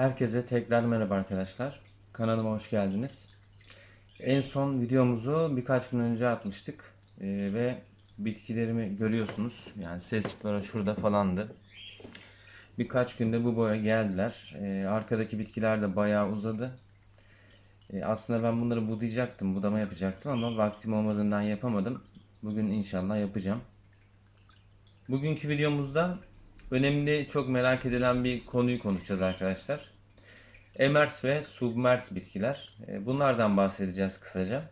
Herkese tekrar merhaba arkadaşlar. Kanalıma hoş geldiniz. En son videomuzu birkaç gün önce atmıştık. Ee, ve bitkilerimi görüyorsunuz. Yani ses flora şurada falandı. Birkaç günde bu boya geldiler. Ee, arkadaki bitkiler de bayağı uzadı. Ee, aslında ben bunları budayacaktım, budama yapacaktım ama vaktim olmadığından yapamadım. Bugün inşallah yapacağım. Bugünkü videomuzda önemli, çok merak edilen bir konuyu konuşacağız arkadaşlar. Emers ve submers bitkiler. E, Bunlardan bahsedeceğiz kısaca.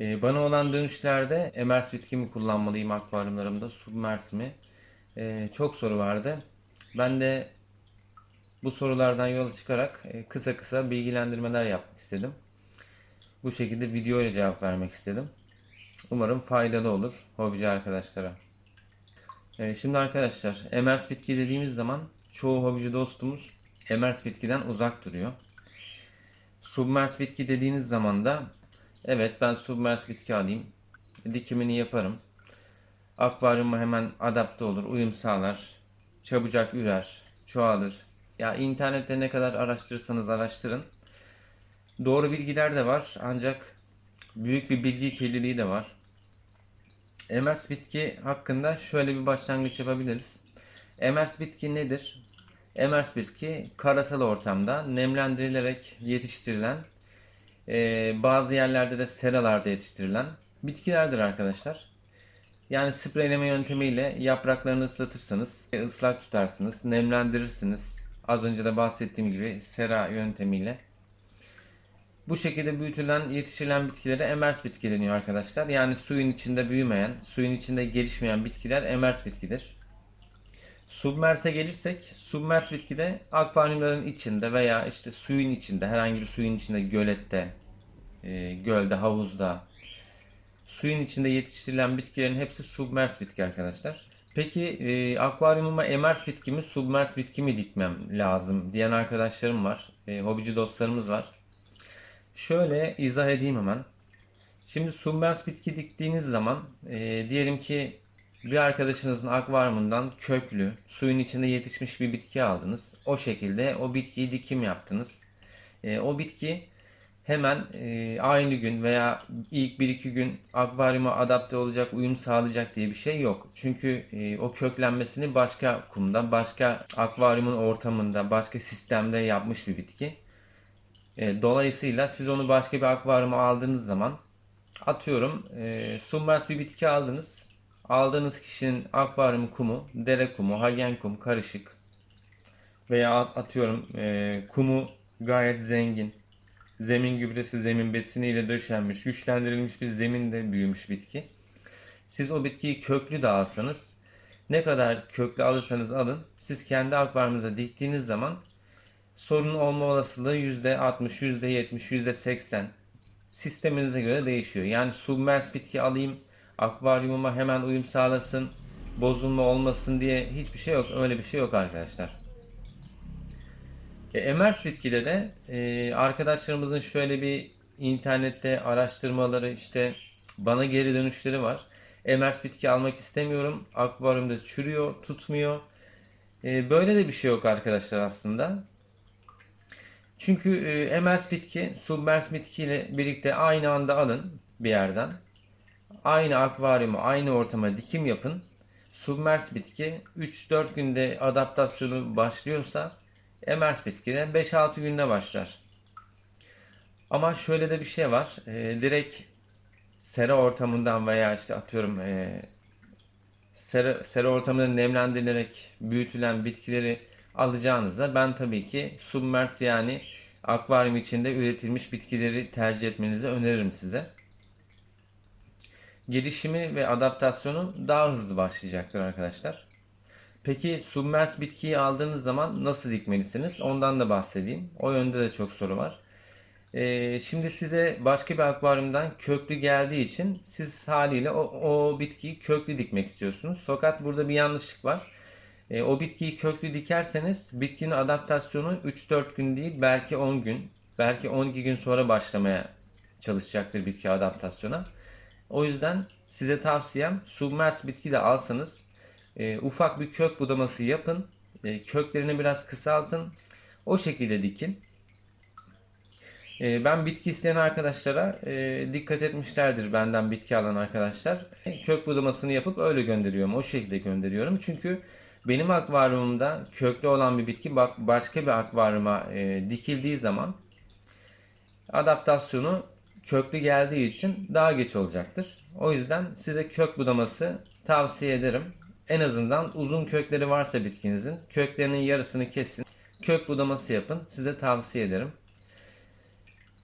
E, Bana olan dönüşlerde emers bitki mi kullanmalıyım akvaryumlarımda, submers mi? E, Çok soru vardı. Ben de bu sorulardan yola çıkarak kısa kısa bilgilendirmeler yapmak istedim. Bu şekilde video ile cevap vermek istedim. Umarım faydalı olur hobici arkadaşlara. Şimdi arkadaşlar emers bitki dediğimiz zaman çoğu hobici dostumuz emers bitkiden uzak duruyor. Submers bitki dediğiniz zaman da evet ben submers bitki alayım. Dikimini yaparım. Akvaryuma hemen adapte olur, uyum sağlar. Çabucak ürer, çoğalır. Ya internette ne kadar araştırırsanız araştırın. Doğru bilgiler de var ancak büyük bir bilgi kirliliği de var. Emers bitki hakkında şöyle bir başlangıç yapabiliriz. Emers bitki nedir? Emers bitki karasal ortamda nemlendirilerek yetiştirilen, e, bazı yerlerde de seralarda yetiştirilen bitkilerdir arkadaşlar. Yani spreyleme yöntemiyle yapraklarını ıslatırsanız, ıslak tutarsınız, nemlendirirsiniz. Az önce de bahsettiğim gibi sera yöntemiyle bu şekilde büyütülen, yetiştirilen bitkilere emers bitki deniyor arkadaşlar. Yani suyun içinde büyümeyen, suyun içinde gelişmeyen bitkiler emers bitkidir. Submerse gelirsek, submers bitkide akvaryumların içinde veya işte suyun içinde, herhangi bir suyun içinde, gölette, e, gölde, havuzda, suyun içinde yetiştirilen bitkilerin hepsi submers bitki arkadaşlar. Peki e, akvaryumuma emers bitki mi, submers bitki mi dikmem lazım diyen arkadaşlarım var. E, hobici dostlarımız var. Şöyle izah edeyim hemen. Şimdi submers bitki diktiğiniz zaman e, diyelim ki bir arkadaşınızın akvaryumundan köklü, suyun içinde yetişmiş bir bitki aldınız. O şekilde o bitkiyi dikim yaptınız. E, o bitki hemen e, aynı gün veya ilk 1-2 gün akvaryuma adapte olacak, uyum sağlayacak diye bir şey yok. Çünkü e, o köklenmesini başka kumda, başka akvaryumun ortamında, başka sistemde yapmış bir bitki. E, dolayısıyla siz onu başka bir akvaryuma aldığınız zaman atıyorum e, submers bir bitki aldınız. Aldığınız kişinin akvaryumu kumu, dere kumu, hagen kum karışık veya at- atıyorum e, kumu gayet zengin. Zemin gübresi, zemin besiniyle döşenmiş, güçlendirilmiş bir zeminde büyümüş bitki. Siz o bitkiyi köklü de alsanız ne kadar köklü alırsanız alın siz kendi akvaryumunuza diktiğiniz zaman sorun olma olasılığı %60, %70, %80 sisteminize göre değişiyor. Yani submers bitki alayım, akvaryumuma hemen uyum sağlasın, bozulma olmasın diye hiçbir şey yok. Öyle bir şey yok arkadaşlar. E, emers bitkilere e, arkadaşlarımızın şöyle bir internette araştırmaları işte bana geri dönüşleri var. Emers bitki almak istemiyorum. Akvaryumda çürüyor, tutmuyor. E, böyle de bir şey yok arkadaşlar aslında. Çünkü e, emers bitki, submers bitki ile birlikte aynı anda alın bir yerden. Aynı akvaryuma, aynı ortama dikim yapın. Submers bitki 3-4 günde adaptasyonu başlıyorsa emers bitki de 5-6 günde başlar. Ama şöyle de bir şey var. E, direkt sera ortamından veya işte atıyorum e, sera, sera ortamında nemlendirilerek büyütülen bitkileri alacağınızda ben tabii ki submers yani akvaryum içinde üretilmiş bitkileri tercih etmenizi öneririm size. Gelişimi ve adaptasyonu daha hızlı başlayacaktır arkadaşlar. Peki submers bitkiyi aldığınız zaman nasıl dikmelisiniz? Ondan da bahsedeyim. O yönde de çok soru var. Ee, şimdi size başka bir akvaryumdan köklü geldiği için siz haliyle o, o bitkiyi köklü dikmek istiyorsunuz. Fakat burada bir yanlışlık var. E, o bitkiyi köklü dikerseniz bitkinin adaptasyonu 3-4 gün değil belki 10 gün, belki 12 gün sonra başlamaya çalışacaktır bitki adaptasyona. O yüzden size tavsiyem submers bitki de alsanız e, ufak bir kök budaması yapın. E, köklerini biraz kısaltın. O şekilde dikin. E, ben bitki isteyen arkadaşlara e, dikkat etmişlerdir benden bitki alan arkadaşlar. E, Kök budamasını yapıp öyle gönderiyorum. O şekilde gönderiyorum. Çünkü benim akvaryumumda köklü olan bir bitki başka bir akvaryuma e, dikildiği zaman adaptasyonu köklü geldiği için daha geç olacaktır. O yüzden size kök budaması tavsiye ederim. En azından uzun kökleri varsa bitkinizin köklerinin yarısını kesin. Kök budaması yapın. Size tavsiye ederim.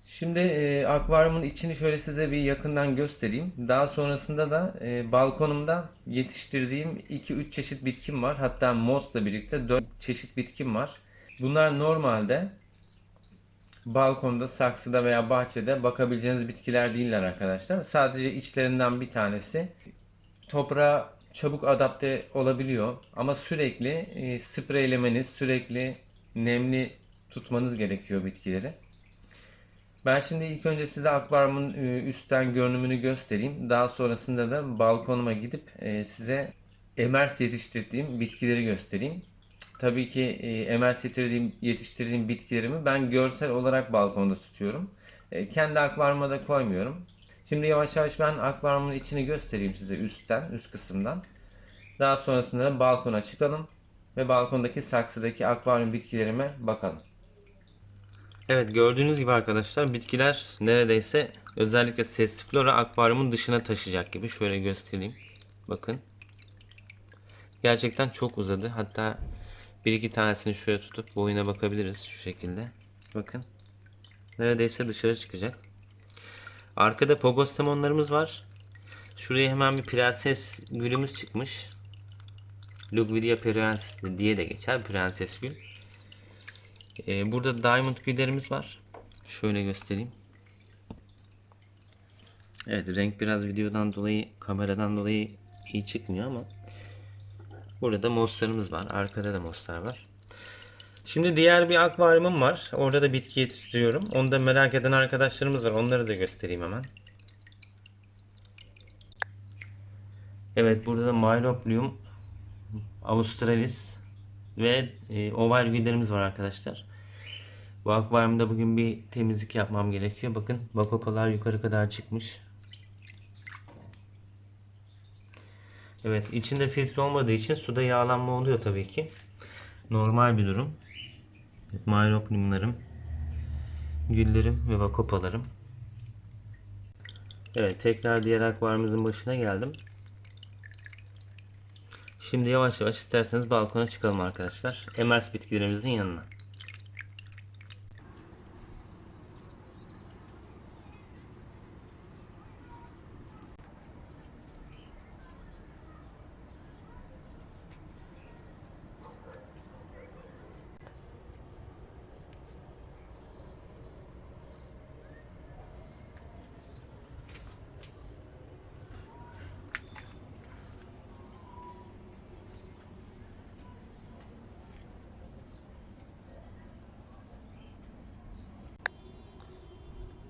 Şimdi e, akvaryumun içini şöyle size bir yakından göstereyim. Daha sonrasında da e, balkonumda yetiştirdiğim 2-3 çeşit bitkim var. Hatta mosla birlikte 4 çeşit bitkim var. Bunlar normalde balkonda, saksıda veya bahçede bakabileceğiniz bitkiler değiller arkadaşlar. Sadece içlerinden bir tanesi toprağa çabuk adapte olabiliyor ama sürekli e, spreylemeniz, sürekli nemli tutmanız gerekiyor bitkileri. Ben şimdi ilk önce size akvaryumun e, üstten görünümünü göstereyim. Daha sonrasında da balkonuma gidip e, size emers yetiştirdiğim bitkileri göstereyim. Tabii ki e, emers yetiştirdiğim, bitkilerimi ben görsel olarak balkonda tutuyorum. E, kendi akvaryuma da koymuyorum. Şimdi yavaş yavaş ben akvaryumun içini göstereyim size üstten, üst kısımdan. Daha sonrasında da balkona çıkalım ve balkondaki saksıdaki akvaryum bitkilerime bakalım. Evet gördüğünüz gibi arkadaşlar bitkiler neredeyse özellikle sessiflora akvaryumun dışına taşıyacak gibi şöyle göstereyim. Bakın. Gerçekten çok uzadı. Hatta bir iki tanesini şöyle tutup boyuna bakabiliriz şu şekilde. Bakın. Neredeyse dışarı çıkacak. Arkada pogostemonlarımız var. Şuraya hemen bir prenses gülümüz çıkmış. Lugvidia prenses diye de geçer. Prenses gül. Ee, burada diamond güllerimiz var. Şöyle göstereyim. Evet renk biraz videodan dolayı kameradan dolayı iyi çıkmıyor ama burada mosslarımız var. Arkada da mosslar var. Şimdi diğer bir akvaryumum var. Orada da bitki yetiştiriyorum. Onu da merak eden arkadaşlarımız var. Onları da göstereyim hemen. Evet burada da Myroplium Australis ve e, oval güllerimiz var arkadaşlar. Bu akvaryumda bugün bir temizlik yapmam gerekiyor. Bakın bakopalar yukarı kadar çıkmış. Evet içinde filtre olmadığı için suda yağlanma oluyor tabii ki. Normal bir durum. Evet, Myropliumlarım, güllerim ve bakopalarım. Evet tekrar diğer akvaryumumuzun başına geldim. Şimdi yavaş yavaş isterseniz balkona çıkalım arkadaşlar. Emers bitkilerimizin yanına.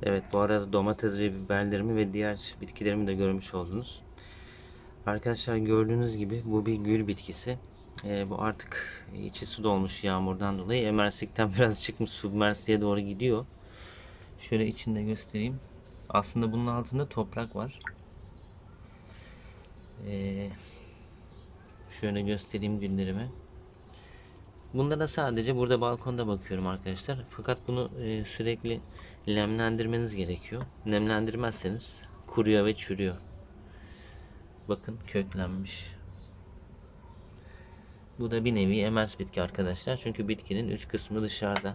Evet bu arada domates ve biberlerimi ve diğer bitkilerimi de görmüş oldunuz. Arkadaşlar gördüğünüz gibi bu bir gül bitkisi. Ee, bu artık içi su dolmuş yağmurdan dolayı. Emerslikten biraz çıkmış submersliğe doğru gidiyor. Şöyle içinde göstereyim. Aslında bunun altında toprak var. Ee, şöyle göstereyim güllerimi. Bunlara sadece burada balkonda bakıyorum arkadaşlar. Fakat bunu e, sürekli nemlendirmeniz gerekiyor. Nemlendirmezseniz kuruyor ve çürüyor. Bakın köklenmiş. Bu da bir nevi emers bitki arkadaşlar. Çünkü bitkinin üst kısmı dışarıda.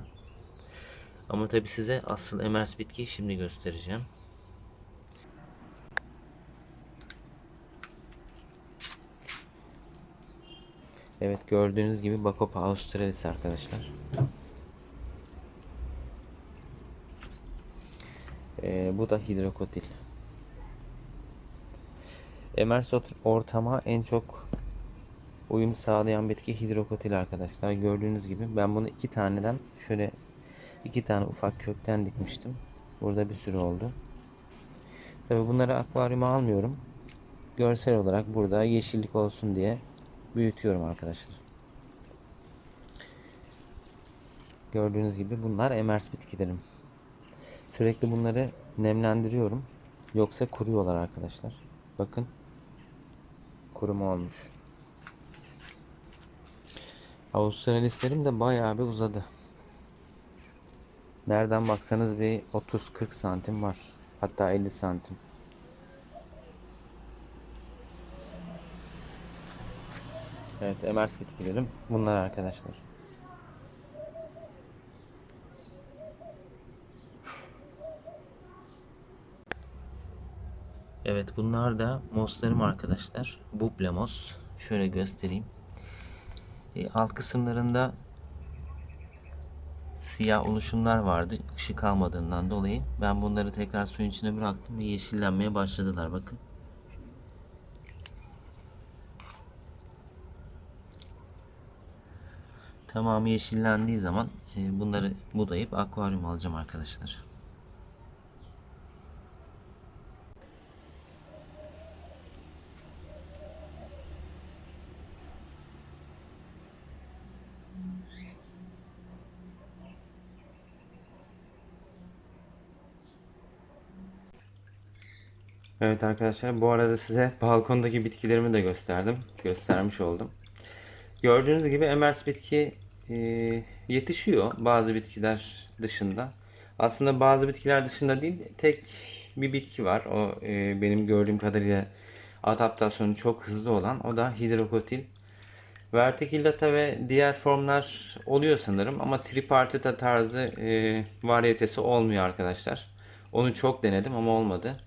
Ama tabi size asıl emers bitkiyi şimdi göstereceğim. Evet gördüğünüz gibi Bacopa australis arkadaşlar. Ee, bu da hidrokotil. Emers ortama en çok uyum sağlayan bitki hidrokotil arkadaşlar. Gördüğünüz gibi ben bunu iki taneden şöyle iki tane ufak kökten dikmiştim. Burada bir sürü oldu. Tabi bunları akvaryuma almıyorum. Görsel olarak burada yeşillik olsun diye büyütüyorum arkadaşlar. Gördüğünüz gibi bunlar emers bitkilerim. Sürekli bunları nemlendiriyorum. Yoksa kuruyorlar arkadaşlar. Bakın. Kuruma olmuş. Avustralistlerim de bayağı bir uzadı. Nereden baksanız bir 30-40 santim var. Hatta 50 santim. Evet, emers bitkilerim bunlar arkadaşlar. Evet, bunlar da moslarım arkadaşlar. Buble mos. Şöyle göstereyim. E, alt kısımlarında siyah oluşumlar vardı. Işık almadığından dolayı ben bunları tekrar suyun içine bıraktım ve yeşillenmeye başladılar. Bakın. Tamamı yeşillendiği zaman e, bunları budayıp akvaryum alacağım arkadaşlar. Evet arkadaşlar bu arada size balkondaki bitkilerimi de gösterdim. Göstermiş oldum. Gördüğünüz gibi emers bitki e, yetişiyor bazı bitkiler dışında. Aslında bazı bitkiler dışında değil tek bir bitki var. O e, benim gördüğüm kadarıyla adaptasyonu çok hızlı olan o da hidrokotil. Verticillata ve diğer formlar oluyor sanırım ama tripartita tarzı e, varyetesi olmuyor arkadaşlar. Onu çok denedim ama olmadı.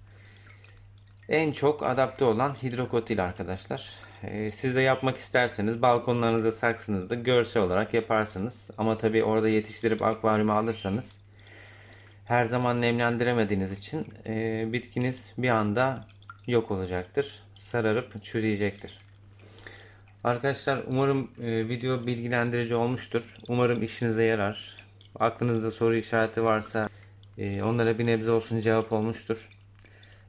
En çok adapte olan hidrokotil arkadaşlar. Ee, siz de yapmak isterseniz balkonlarınızda saksınızda görsel olarak yaparsınız. Ama tabii orada yetiştirip akvaryuma alırsanız her zaman nemlendiremediğiniz için e, bitkiniz bir anda yok olacaktır. Sararıp çürüyecektir. Arkadaşlar umarım e, video bilgilendirici olmuştur. Umarım işinize yarar. Aklınızda soru işareti varsa e, onlara bir nebze olsun cevap olmuştur.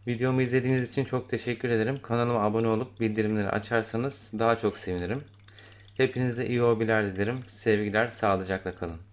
Videomu izlediğiniz için çok teşekkür ederim. Kanalıma abone olup bildirimleri açarsanız daha çok sevinirim. Hepinize iyi hobiler dilerim. Sevgiler, sağlıcakla kalın.